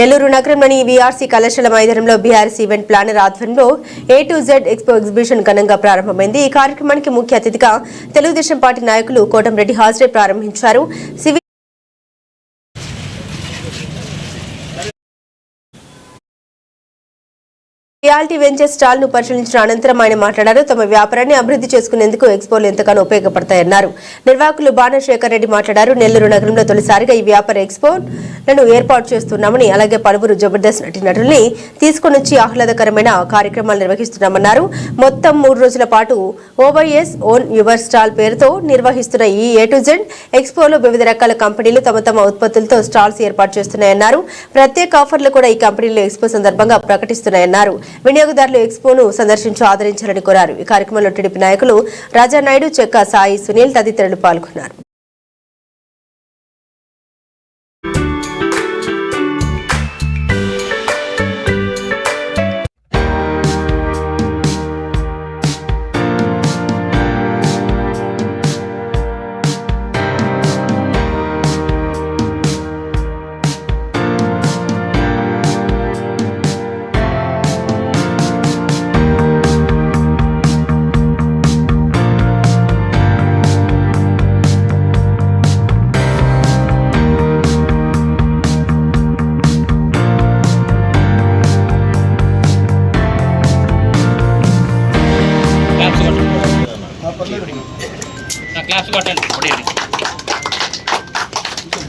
నెల్లూరు నగరంలోని వీఆర్సీ కళాశాల మైదానంలో బీఆర్సీ ఈవెంట్ ప్లానర్ ఆధ్వర్యంలో A to Z expo exhibition ఘనంగా ప్రారంభమైంది. ఈ కార్యక్రమానికి ముఖ్య అతిథిగా తెలుగుదేశం పార్టీ నాయకులు కోటంరెడ్డి హాజరై ప్రారంభించారు. సివి రియాలిటీ వెంచర్ స్టాల్ను పరిశీలించిన అనంతరం ఆయన మాట్లాడారు. తమ వ్యాపారాన్ని అభివృద్ధి చేసుకునేందుకు ఎక్స్పోలు ఎంతగానో ఉపయోగపడతాయన్నారు. నిర్వాహకులు బాణశేఖర్ రెడ్డి మాట్లాడారు. నెల్లూరు నగరంలో తొలిసారిగా ఈ వ్యాపార ఎక్స్పోలను ఏర్పాటు చేస్తున్నామని అలాగే పలువురు జబర్దస్త్ నటీనటుల్ని తీసుకొని వచ్చి ఆహ్లాదకరమైన కార్యక్రమాలు నిర్వహిస్తున్నామన్నారు. మొత్తం మూడు రోజుల పాటు ఓవైఎస్ ఓన్ యువర్ స్టాల్ పేరుతో నిర్వహిస్తున్న ఈ ఏ టు జెడ్ ఎక్స్పోలో వివిధ రకాల కంపెనీలు తమ తమ ఉత్పత్తులతో స్టాల్స్ ఏర్పాటు చేస్తున్నాయన్నారు. ప్రత్యేక ఆఫర్లు కూడా ఈ కంపెనీలు ఎక్స్పో సందర్భంగా ప్రకటిస్తున్నాయన్నారు. వినియోగదారులు ఎక్స్పోను సందర్శించి ఆదరించాలని కోరారు. ఈ కార్యక్రమంలో టీడీపీ నాయకులు రాజానాయుడు చెక్క సాయి సునీల్ తదితరులు పాల్గొన్నారు.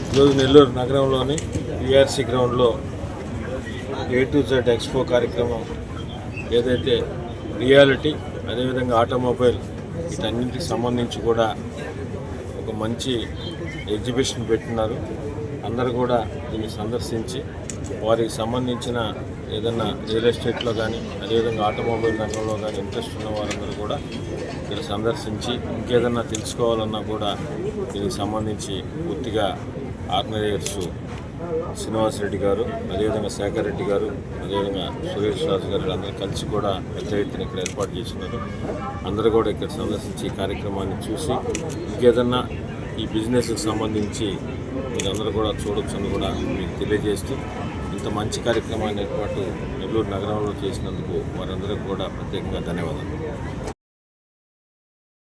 ఈరోజు నెల్లూరు నగరంలోని విఆర్సీ గ్రౌండ్లో ఏ టు జెడ్ ఎక్స్పో కార్యక్రమం ఏదైతే రియాలిటీ అదేవిధంగా ఆటోమొబైల్ వీటన్నింటికి సంబంధించి కూడా ఒక మంచి ఎగ్జిబిషన్ పెట్టినారు. అందరు కూడా దీన్ని సందర్శించి వారికి సంబంధించిన ఏదైనా రియల్ ఎస్టేట్లో కానీ అదేవిధంగా ఆటోమొబైల్ రంగంలో కానీ ఇంట్రెస్ట్ ఉన్న వారందరూ కూడా ఇక్కడ సందర్శించి ఇంకేదన్నా తెలుసుకోవాలన్నా కూడా దీనికి సంబంధించి పూర్తిగా ఆర్గనైజర్స్ శ్రీనివాస్ రెడ్డి గారు అదేవిధంగా శేఖర్ రెడ్డి గారు అదేవిధంగా సురేష్ రాజు గారు అందరూ కలిసి కూడా పెద్ద ఎత్తున ఇక్కడ ఏర్పాటు చేసినారు. అందరూ కూడా ఇక్కడ సందర్శించి కార్యక్రమాన్ని చూసి ఇంకేదన్నా ఈ బిజినెస్కి సంబంధించి మీరందరూ కూడా చూడొచ్చని కూడా మీకు తెలియజేస్తూ ఇంత మంచి కార్యక్రమాన్ని ఏర్పాటు నెల్లూరు నగరంలో చేసినందుకు వారందరికీ కూడా ప్రత్యేకంగా ధన్యవాదాలు.